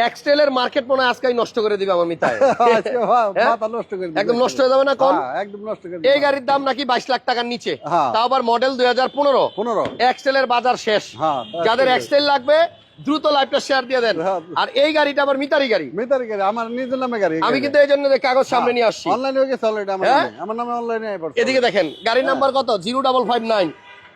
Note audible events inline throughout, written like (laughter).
এক্সটেলের market মনে হয় আজকেই নষ্ট করে দিবে আমার মিতায়। (laughs) হ্যাঁ? মাথা নষ্ট করে একদম নষ্ট হয়ে যাবে না কোন হ্যাঁ, একদম নষ্ট করে এই গাড়ির দাম নাকি বাইশ লাখ টাকার নিচে। হ্যাঁ। তাও আবার মডেল দুই হাজার পনেরো। পনেরো। এক্সটেলের বাজার শেষ। হ্যাঁ, যাদের এক্সটেল লাগবে দ্রুত লাইভটা শেয়ার দিয়ে দেন। হ্যাঁ। আর এই গাড়িটা আবার মিতারি গাড়ি। মিটার গাড়ি আমার নিজের নামে গাড়ি আমি কিন্তু এই জন্য কাগজ সামনে নিয়ে আসছি। অনলাইনে হয়ে গেছে অলরেডি আমার হ্যাঁ? নামে। আমার নামে অনলাইনে আই পড়ছে। এদিকে দেখেন গাড়ির নাম্বার কত? জিরো ডাবল ফাইভ নাইন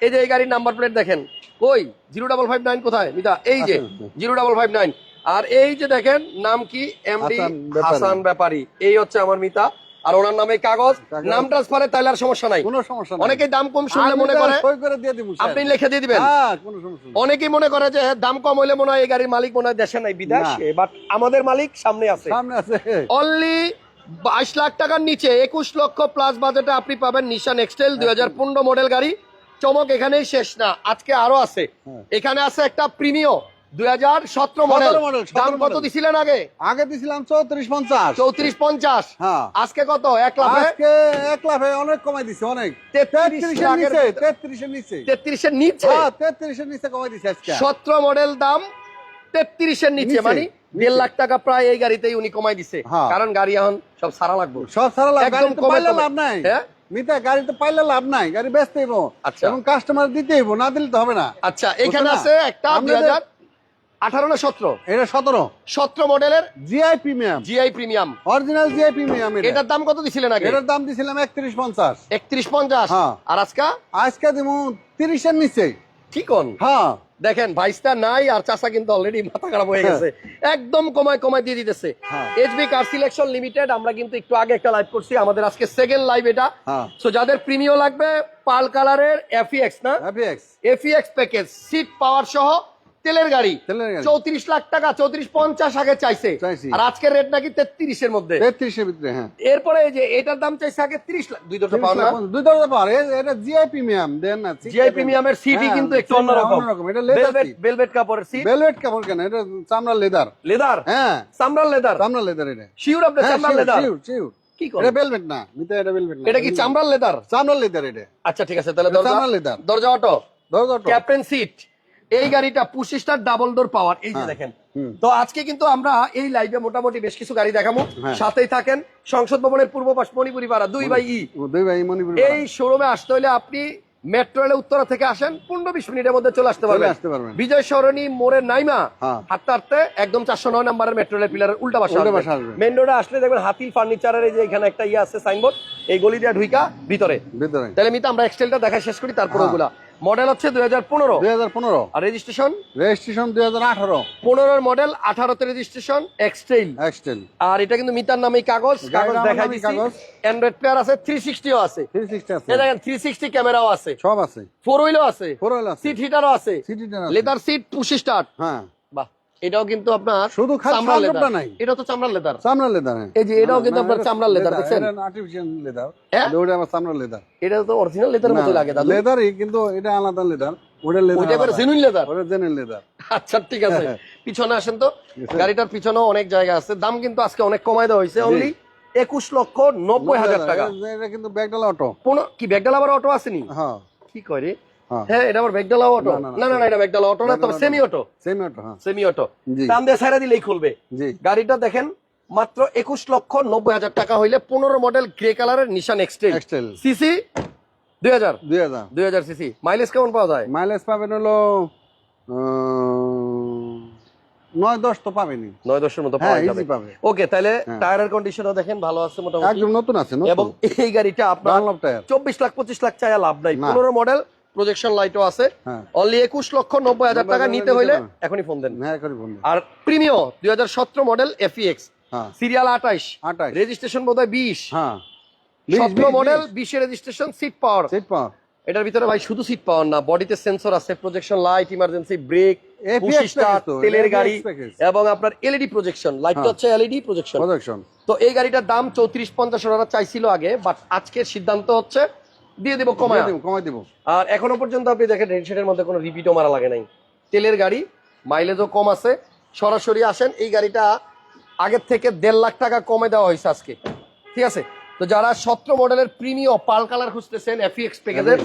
এই যে এই গাড়ির নাম্বার প্লেট দেখেন। কই? জিরো ডাবল ফাইভ নাইন কোথায়? মিতা এই যে জিরো ডাবল ফাইভ নাইন আর এই যে দেখেন নাম কি? এমডি হাসান ব্যাপারী। এই হচ্ছে আমার মিতা। আর ওনার নামে কাগজ। নাম ট্রান্সফারে তাইলে আর সমস্যা নাই। কোনো সমস্যা নাই। অনেকেই দাম কম শুনলে মনে করে সই করে দিয়ে দিব আপনি লিখে দিয়ে দিবেন। হ্যাঁ কোনো সমস্যা নেই। অনেকেই মনে করে যে দাম কম হইলে মনে হয় এই গাড়ির মালিক মনে হয় দেশে নাই বিদেশে। বাট আমাদের মালিক সামনে আছে। সামনে আছে। অনলি বাইশ লাখ টাকার নিচে একুশ লক্ষ প্লাস বাজেটে আপনি পাবেন নিশান এক্সটেল দুই হাজার পনেরো মডেল গাড়ি। চমক এখানেই শেষ না আজকে আরও আছে। হ্যাঁ। এখানে আছে একটা প্রিমিয় দুই হাজার সতেরো মডেল 17 model, 17 দাম কত দিছিলেন আগে? আগে দিছিলাম চৌত্রিশ পঞ্চাশ। চৌত্রিশ পঞ্চাশ। হ্যাঁ। আজকে কত? এক লাখে আজকে এক লাফে অনেক কমাই দিছে অনেক। তেত্রিশের নিচে তেত্রিশের নিচে। তেত্রিশের নিচে? হ্যাঁ তেত্রিশের নিচে কমাই দিছে আজকে। সতেরো মডেল দাম তেত্রিশের নিচে মানে দেড় লাখ টাকা প্রায় এই গাড়িতেই উনি কমাই দিছে। হ্যাঁ। কারণ গাড়ি এখন সব সারা লাগবে। সব সারা লাগবে। একদম। লাভ নাই। হ্যাঁ? মিতা গাড়ি তো পাইলে লাভ নাই। গাড়ি বেচতে হইব। আচ্ছা। এবং কাস্টমার দিতে হইব না দিলে তো হবে না। আচ্ছা এখানে আছে একটা দুই হাজার আঠারো না সতেরো? এটা সতেরো। সতেরো মডেলের GI premium GI premium original GI premium এটা। এটার দাম কত দিছিলেন আগে? এটার দাম দিছিলাম একত্রিশ পঞ্চাশ। একত্রিশ পঞ্চাশ? হ্যাঁ। আর আজকা? আজকে দিব তিরিশের নিচে। কি কোন? হ্যাঁ। দেখেন ভাইসটা নাই আর চাষা কিন্তু অলরেডি মাথা খারাপ হয়ে গেছে। একদম কমায় কমায় দিয়ে দিতেছে। হ্যাঁ। এইচবি কার সিলেকশন লিমিটেড আমরা কিন্তু একটু আগে একটা লাইভ করছি। আমাদের আজকে সেকেন্ড লাইভ এটা। হ্যাঁ। সো যাদের প্রিমিয় লাগবে পাল কালারের এফিএক্স না? FX FX package seat power সহ তেলের গাড়ি। চৌত্রিশ লাখ টাকা চৌত্রিশ পঞ্চাশ আগে চাইছে। আর আজকের রেট নাকি তেত্রিশের মধ্যে। তেত্রিশের ভিতরে হ্যাঁ। এরপরে যে এটার দাম চাইছে আগে তিরিশ লাখ দুই দুটো পাও না দুই দরজা পার এটা জিআই প্রিমিয়াম দেন না জিআই প্রিমিয়ামের সিটই হ্যাঁ, কিন্তু একটু অন্যরকম। অন্যরকম, এটা leather ভেলভেট কাপড়ের সিট ভেলভেট কাপড় কেন? এটা চামড়া লেদার লেদার হ্যাঁ। চামড়ার লেদার চামড়া লেদার এটা। শিওর আপনি হ্যাঁ চামড়ার লেদার শিওর শিওর কি করে এটা ভেলভেট না মিতা এটা ভেলভেট না। এটা কি চামড়ার লেদার চামড়া লেদার এটা। আচ্ছা ঠিক আছে তাহলে দরজা চামড়ার লেদার দরজা অটো। দরজা তো ক্যাপ্টেন সিট এই গাড়িটা push start double door power. এই যে হ্যাঁ। দেখেন। তো আজকে কিন্তু আমরা এই লাইভে মোটামুটি বেশ কিছু গাড়ি দেখাবো। হ্যাঁ। সাথেই থাকেন সংসদ ভবনের পূর্ব পাশ মণিপুরি পাড়া দুই বাই ই। দুই ভাই মণিপুর এই শোরুমে আসতে হলে আপনি মেট্রো রেলে উত্তরা থেকে আসেন পনেরো বিশ মিনিটের মধ্যে চলে আসতে পারবেন। বিজয় সরণি মোড়ের নাইমা হ্যাঁ। হাঁটতে হাঁটতে একদম চারশো নয় নাম্বারের মেট্রো রেল পিলারের উল্টা আসবেন। মেন রোডে আসলে দেখবেন হাতিল ফার্নিচারের যে এখানে একটা ইয়ে আছে সাইনবোর্ড এই গলি দিয়ে ঢুইকা ভিতরে। ভিতরে। তাহলে মিতা আমরা এক্সটেলটা দেখা শেষ করি তারপর। ওগুলা। মডেল হচ্ছে দুই হাজার পনেরো। দুই হাজার পনেরো। আর রেজিস্ট্রেশন? রেজিস্ট্রেশন দুই হাজার আঠারো। পনেরোর মডেল আঠারোতে রেজিস্ট্রেশন এক্সটেল এক্সটেল আর এটা কিন্তু মিতার নামে কাগজ কাগজ দেখা কাগজ। অ্যান্ড্রয়েড প্লেয়ার আছে থ্রি সিক্সটিও আছে। থ্রি সিক্সটি আছে। দেখেন থ্রি সিক্সটি ক্যামেরাও আছে। সব আছে। ফোর হুইলও আছে। ফোর হুইল সিট হিটারও আছে। সিটি লেদার সিট পুশি স্টার্ট হ্যাঁ। এটাও কিন্তু আপনার শুধু সাজটা লেদার। নাই। এটা তো চামড়ার লেদার। চামড়া লেদার হ্যাঁ। এই যে এটাও কিন্তু আপনার চামড়ার লেদার দেখছেন? Artificial leather. হ্যাঁ? ওটা আমার চামড়া লেদার। এটা তো অরিজিনাল লেদার মতো লাগে দাদু লেদারই কিন্তু এটা আলাদা লেদার। ওটা লেদার এবার জেনুইন লেদার? ওটা জেনুইন লেদার। আচ্ছা ঠিক আছে। হ্যাঁ। পিছনে আসেন তো। গাড়িটার পিছনেও অনেক জায়গা আছে। দাম কিন্তু আজকে অনেক কমাই দেওয়া হয়েছে। অনলি একুশ লক্ষ নব্বই হাজার টাকা। এটা কিন্তু ব্যাগডালা অটো কি ব্যাগডালা আবার অটো আসেনি? হ্যাঁ। কি করে হ্যাঁ। হ্যাঁ এটা আবার ব্যাগডালা অটো। না, না, না না না এটা ব্যাগডালা অটো না তবে সেমি অটো। সেম অটো হ্যাঁ। Semi auto. দাম দিয়ে সাইরা দিলেই খুলবে। গাড়িটা দেখেন মাত্র একুশ লক্ষ নব্বই হাজার টাকা হইলে পনেরো মডেল গ্রে কালারের নিশান এক্সটেল এক্সটেল সিসি দুই হাজার। দুই হাজার। দুই হাজার সিসি মাইলেজ কেমন পাওয়া যায়? মাইলেজ পাবেন হলো নয় দশ তো পাবেনি নয় দশের মতো হ্যাঁ পাবে ওকে তাহলে হ্যাঁ। টায়ারের কন্ডিশনও দেখেন ভালো আছে মোটামুটি। একদম নতুন আছে এবং এই গাড়িটা আপনার চব্বিশ লাখ পঁচিশ লাখ চাই লাভ নাই। পনেরো মডেল প্রজেকশন লাইটও আছে। হ্যাঁ। অনলি একুশ লক্ষ নব্বই হাজার টাকা নিতে হইলে এখনই ফোন দেন। হ্যাঁ বন্ধু আর প্রিমিয় দুই হাজার সতেরো মডেল এফিএক্স হ্যাঁ। সিরিয়াল আঠাইশ রেজিস্ট্রেশন বোধ হয় বিশ। হ্যাঁ। সতেরো মডেল বিশে registration seat power seat power এটার ভিতরে ভাই শুধু সিট পাওয়ার না বডিতে সেন্সর আছে প্রজেকশন লাইট ইমার্জেন্সি ব্রেক তেলের গাড়ি এবং আপনার এলইডি প্রজেকশন লাইটটা হ্যাঁ। হচ্ছে এলইডি প্রজেকশন প্রোডাকশন তো এই গাড়িটার দাম চৌত্রিশ পঞ্চাশ ওনারা চাইছিল আগে বাট আজকের সিদ্ধান্ত হচ্ছে দিয়ে দেবো কমায়। কমাই দিব কমাই দিব। আর এখনও পর্যন্ত আপনি দেখেন রেডশেডের মধ্যে কোনো রিপিটও মারা লাগে নাই। তেলের গাড়ি মাইলেজও কম আছে। সরাসরি আসেন এই গাড়িটা আগের থেকে দেড় লাখ টাকা কমে দেওয়া হয়েছে আজকে। ঠিক আছে? তো যারা সতেরো মডেলের প্রিমিয়াম পাল কালার খুঁজতেছেন এফিএক্স প্যাকেজের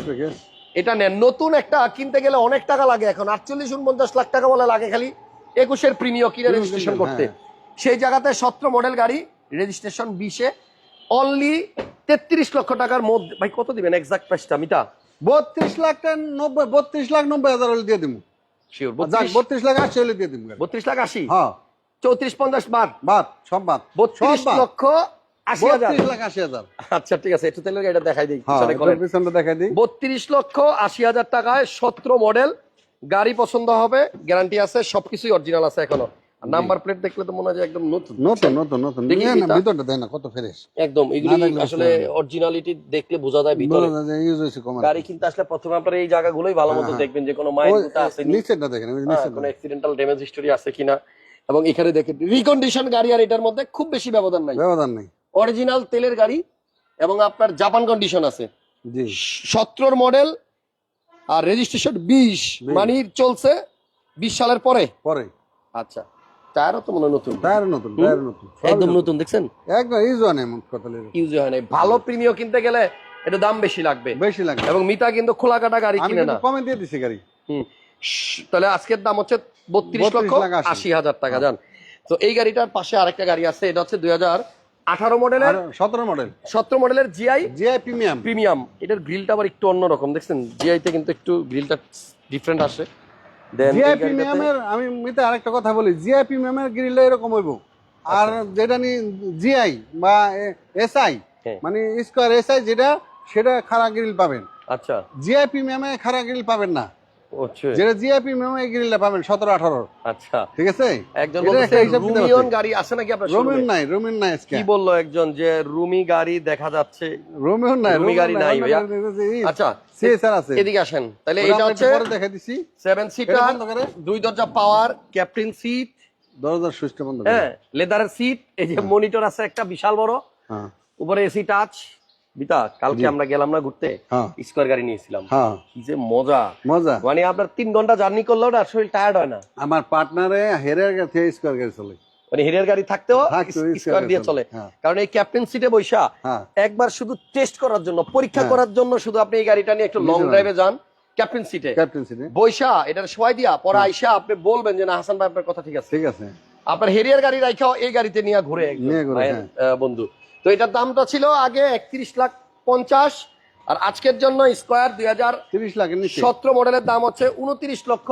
এটা নেন। নতুন একটা কিনতে গেলে অনেক টাকা লাগে এখন। আটচল্লিশ উনপঞ্চাশ লাখ টাকা বলে লাগে খালি একুশের প্রিমিয় কিনে রেজিস্ট্রেশন করতে। হ্যাঁ। সেই জায়গাতে সতেরো মডেল গাড়ি রেজিস্ট্রেশন বিশে। অনলি তেত্রিশ লক্ষ টাকার মধ্যে ভাই কত দিবেন এক্সাক্ট প্রাইসটা মিটা বত্রিশ লাখ নব্বই বত্রিশ লাখ নব্বই হাজার হলে দিয়ে দিব শিওর বত্রিশ লাখ আশি হলে দিয়ে দিব বত্রিশ লাখ আশি? হ্যাঁ। চৌত্রিশ পঞ্চাশ বাদ। সব বাদ। বত্রিশ সব বাদ। লক্ষ বত্রিশ আচ্ছা ঠিক আছে একটু তেলের গাড়িটা দেখাই দিই হ্যাঁ দেখাই দিই। বত্রিশ লক্ষ আশি হাজার টাকায় সতেরো মডেল গাড়ি পছন্দ হবে গ্যারান্টি আছে সবকিছুই অরিজিনাল আছে এখনও। নাম্বার প্লেট দেখলে তো মনে হয় একদম নতুন। নতুন নতুন নতুন। ভিতরটা দেয় না কত ফ্রেশ একদম এগুলি আসলে অরিজিনালিটি দেখলে বোঝা যায় ভিতরে। ইউজ হয়েছে গাড়ি কিনতে আসলে প্রথমে আপনার এই জায়গাগুলোই ভালো মতো হ্যাঁ, দেখবেন যে কোনো মাইল গুটা আছে নিচেরটা দেখেন হ্যাঁ, কোনো অ্যাক্সিডেন্টাল ড্যামেজ হিস্টোরি আছে কিনা। এবং এখানে দেখেন রিকন্ডিশন গাড়ি আর এটার মধ্যে খুব বেশি ব্যবধান নাই। ব্যবধান নেই। অরিজিনাল তেলের গাড়ি এবং আপনার জাপান কন্ডিশন আছে। জি। সতেরোর মডেল আর রেজিস্ট্রেশন বিশ। মানে চলছে বিশ সালের পরে। পরে। আচ্ছা। টায়ারও তো মনে হয় নতুন। টায়ার নতুন টায়ার নতুন। একদম নতুন। দেখছেন? একদম ইউজ হয় না এমন কথা। ইউজ হয় নাই ভালো কিনতে গেলে এটা দাম বেশি লাগবে। বেশি লাগে এবং মিতা কিন্তু খোলা কাটা গাড়ি কিনে না। কমে দিয়ে দিছি গাড়ি। হুম। তাহলে আজকের দাম হচ্ছে বত্রিশ 32 লক্ষ আশি। হাজার টাকা যান তো এই গাড়িটার পাশে আরেকটা গাড়ি আছে এটা হচ্ছে দুই হাজার আঠারো মডেলের। সতেরো মডেল। সতেরো মডেলের জিআই জিআই প্রিমিয়াম প্রিমিয়াম এটার গ্রিলটা আবার একটু অন্যরকম দেখছেন? জিআই তে কিন্তু একটু গ্রিলটা ডিফারেন্ট আসে। দেন জিআই ম্যামের আমি মিতে আরেকটা কথা বলি জিআইপি ম্যামের গ্রিলটা এরকম হইব। আর যেটা নি জিআই বা এসআই হ্যাঁ। মানে স্কোয়ার এসআই যেটা সেটা খাড়া গ্রিল পাবেন। আচ্ছা। জিআইপি ম্যামে খাড়া গ্রিল পাবেন না। যেটা জিআই প্রিমিয়ামে গ্রিলটা পাবেন সতেরো আঠারো। আচ্ছা। ঠিক আছে? একজন রুমিয়ন গাড়ি আছে নাকি আপনার রোমিন নাই রোমিন নাই আজকে। কি বলল একজন যে রুমি গাড়ি দেখা যাচ্ছে? রোমিয়ন নাই রুমি গাড়ি নাই ভাইয়া। আচ্ছা আছে। এদিকে আসেন। তাহলে ওটা এটা হচ্ছে পরে দেখাই দিছি। সেভেন সিটার দুই দরজা পাওয়ার ক্যাপ্টেন সিট দরজার সুইচটা বন্ধ হ্যাঁ লেদারের সিট এই যে মনিটর আছে একটা বিশাল বড়। হ্যাঁ। উপরে এসি টাচ বিতা কালকে আমরা গেলাম না ঘুরতে? হ্যাঁ। স্কোয়ার গাড়ি নিয়েছিলাম। হ্যাঁ। কি যে মজা। মজা। মানে আপনার তিন ঘণ্টা জার্নি করলেও না শরীর টায়ার্ড হয় না। আমার পার্টনারে হেরের কাছে স্কোয়ার গাড়ি চলে। মানে হিরের গাড়ি থাকতেও স্কোয়ার দিয়ে চলে। হ্যাঁ। কারণ এই ক্যাপ্টেন সিটে বৈশা একবার শুধু টেস্ট করার জন্য পরীক্ষা। করার জন্য শুধু আপনি এই গাড়িটা নিয়ে একটু লং ড্রাইভে যান ক্যাপ্টেন সিটে ক্যাপ্টেন সিটে বৈশা এটার সবাই দিয়া পরে আইসা আপনি বলবেন যে না হাসান ভাই আপনার কথা ঠিক আছে। ঠিক আছে। আপনার হেরিয়ার গাড়ি রাখাও এই গাড়িতে নিয়ে ঘুরে বন্ধু। তো এটার দামটা ছিল আগে একত্রিশ লাখ পঞ্চাশ আর আজকের জন্য স্কোয়ার দুই হাজার তিরিশ লাখ সতেরো মডেলের দাম হচ্ছে উনত্রিশ লক্ষ।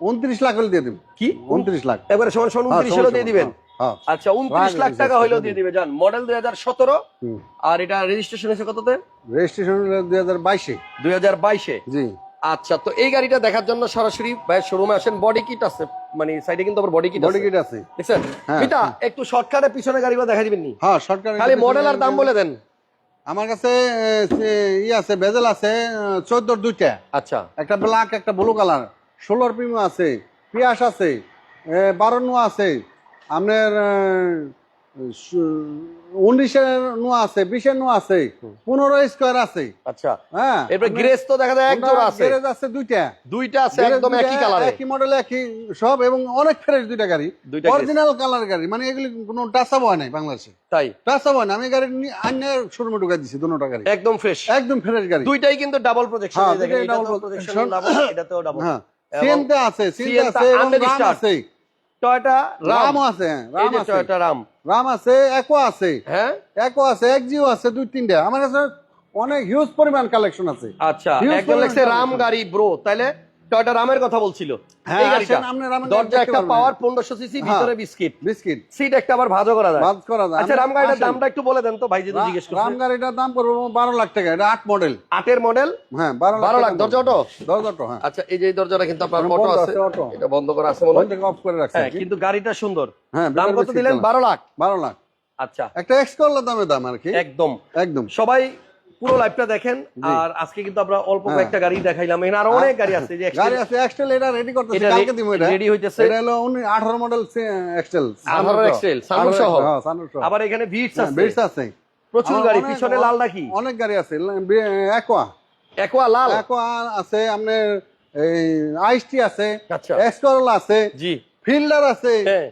উনত্রিশ লাখ হলে দিয়ে দিব। কি? উনত্রিশ লাখ। এবারে সমান সমান হ্যাঁ, উনত্রিশ হলেও দিয়ে দিবেন। হ্যাঁ, আচ্ছা উনত্রিশ লাখ টাকা হলেও দিয়ে দিবে। জান মডেল দুই হাজার সতেরো আর এটা রেজিস্ট্রেশন হয়েছে কততে? রেজিস্ট্রেশন দুই হাজার বাইশে। দুই হাজার বাইশে। জি। আচ্ছা তো এই গাড়িটা দেখার জন্য সরাসরি শোরুমে আসেন। বডি কিট আছে মানে সাইডে কিন্তু আবার বডি কিট বডি কিট আছে। দেখছেন? হ্যাঁ, মিতা একটু শর্টকাটে পিছনে গাড়িগুলো দেখা দিবেন নি? হ্যাঁ সরকার খালি মডেল আর দাম বলে দেন। আমার কাছে ই আছে বেজেল আছে চোদ্দোর দুইটা। আচ্ছা। একটা ব্ল্যাক একটা ব্লু কালার ষোলোর প্রিমিয়াম আছে পিয়াস আছে বারো নোয়া আছে। আপনার উনিশের নোয়া আছে বিশের নোয়া আছে পনেরো স্কোয়ার আছে। আচ্ছা। হ্যাঁ এরপরে গ্রেস তো দেখা যায় এক আছে। গ্যারেজ আছে দুইটা। দুইটা আছে একদম একই কালারে একই মডেল একই সব এবং অনেক ফ্রেশ দুইটা গাড়ি। অরিজিনাল কালার গাড়ি মানে এগুলি কোনো টাচাপ হয় নাই বাংলাদেশে। তাই। টাচাপ হয় না আমি গাড়ি আন্য শোরুমে ঢুকাই দিছি দুটো গাড়ি। একদম ফ্রেশ একদম ফ্রেশ গাড়ি। দুইটাই কিন্তু ডাবল প্রজেকশন দেখেন দুইটাই এটাতেও double projection projection। ডাবল হ্যাঁ। এবং আছে সিএনতে আছে। আছে। টয়োটা রাম। আছে হ্যাঁ, রাম আছে। টয়টা রাম। রাম আছে একো আছে। হ্যাঁ? একো আছে একজিও আছে দুই তিনটা। আমার কাছে অনেক হিউজ পরিমাণ কালেকশন আছে। আচ্ছা একজন লেখছে রাম গাড়ি ব্রো তাইলে? টয়োটা রামের কথা বলছিল। হ্যাঁ, এই গাড়িটা। দরজা একটা পাওয়ার সিসি হ্যাঁ। ভিতরে বিস্কিট বিস্কিট সিট একটা আবার ভাজও করা যায়। বাদ করা যায়। আচ্ছা রাম গাড়িটার দামটা একটু বলে দেন তো ভাই যদি জিজ্ঞেস রাম গাড়িটার দাম পড়বে বারো লাখ টাকা। এটা আট মডেল আটের মডেল হ্যাঁ লাখ দরজা অটো? দরজা অটো হ্যাঁ। আচ্ছা এই যে দরজাটা কিন্তু আপনার বন্ধ অটো আছে। আছে, এটা বন্ধ করা আছে মনে হয়। অফ করে রাখছে হ্যাঁ কিন্তু গাড়িটা সুন্দর। হ্যাঁ দাম কত দিলেন? color। বারো লাখ? বারো লাখ। আচ্ছা। একটা এক্স দাম আর কি? একদম। একদম। সবাই পুরো লাইভটা দেখেন আর আজকে কিন্তু আমরা অল্প হ্যাঁ। কয়েকটা গাড়ি দেখাইলাম। এখানে আরও অনেক গাড়ি আছে যে গাড়ি আছে এক্সটেল এটা রেডি করতেছি কালকে দিব এটা। রেডি হইতেছে। এটা হলো 18 মডেল এক্সটেল 18 এক্সেল, sunroof সহ। হ্যাঁ সানরুফ সহ। আবার এখানে ভিটস আছে। বেস আছে। প্রচুর গাড়ি পিছনে লাল ডাকি অনেক গাড়ি আছে। একোয়া একোয়া লাল? একোয়া আছে আপনার এই আইসটি আছে আচ্ছা। এক্সকরল আছে জি। ফিল্ডার আছে হ্যাঁ।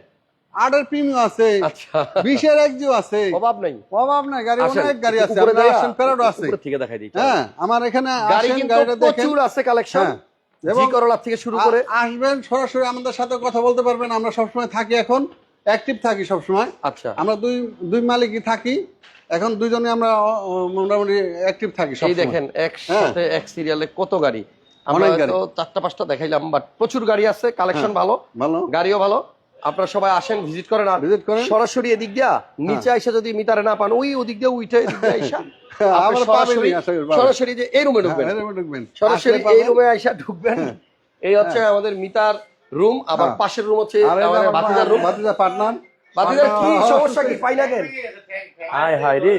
প্রিমিয়াম আছে আচ্ছা। বিশের একজিও আছে। অভাব নাই। অভাব নাই গাড়ি অনেক গাড়ি আছে উপরে আপনার আসেন প্যারাডো আছে। থেকে দেখাই দিই হ্যাঁ আমার এখানে গাড়ি কিন্তু প্রচুর আছে কালেকশন হ্যাঁ। জি করলা থেকে শুরু করে। আসবেন সরাসরি আমাদের সাথে কথা বলতে পারবেন আমরা সবসময় থাকি এখন অ্যাক্টিভ থাকি সবসময়। আচ্ছা। আমরা দুই দুই মালিকই থাকি এখন দুইজনে আমরা মোটামুটি অ্যাক্টিভ থাকি এই দেখেন একসাথে এক সিরিয়ালে কত গাড়ি? আমরা তো চারটা পাঁচটা দেখাইলাম বাট প্রচুর গাড়ি আছে কালেকশন ভালো ভালো। গাড়িও ভালো। আপনারা সবাই আসেন ভিজিট করেন আর ভিজিট করেন। সরাসরি এদিক দিয়া নিচে আইসা যদি মিটারে না পান ওই ওদিক দিয়ে উঠে এদিক দিয়ে আইসা। (laughs) আবার সরাসরি যে এই রুমে ঢুকবেন। হ্যাঁ, ঢুকবেন। সরাসরি এই রুমে আইসা ঢুকবেন। এই হচ্ছে আমাদের মিটার রুম আবার হ্যাঁ। পাশের রুম হচ্ছে আমার রুম। ভাতিজা পার্টনার। বাতিজার কি সমস্যা কি? পাই না কেন? হায় হায় রে।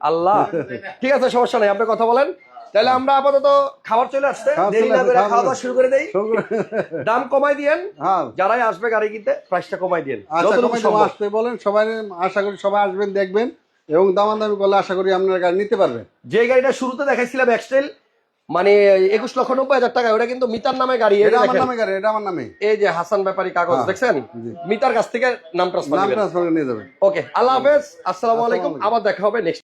আল্লাহ। (laughs) ঠিক আছে সমস্যা নাই। আপনি কথা বলেন। তাহলে আমরা আপাতত খাবার চলে আসছে। দেরি না করে খাওয়া দাওয়া শুরু করে দেই। (laughs) দাম কমাই দিয়েন। হ্যাঁ। যারাই আসবে গাড়ি কিনতে প্রাইসটা কমাই দিয়েন। আচ্ছা। আসতে বলেন সবাই আশা করি সবাই আসবেন দেখবেন এবং দামাদামি করলে আশা করি আপনারা গাড়ি নিতে পারবেন। যে গাড়িটা শুরুতে দেখাইছিলাম এক্সটেল মানে একুশ লক্ষ নব্বই হাজার টাকা ওটা কিন্তু মিতার নামে গাড়ি এটা আমার নামে গাড়ি এটা আমার নামে। এই যে হাসান ব্যাপারী কাগজ হ্যাঁ, দেখছেন। মিতার কাছ থেকে নাম ট্রান্সফার নাম ট্রান্সফার নিয়ে যাবেন। ওকে আল্লাহ হাফেজ আসসালামু আলাইকুম। আবার দেখা হবে নেক্সট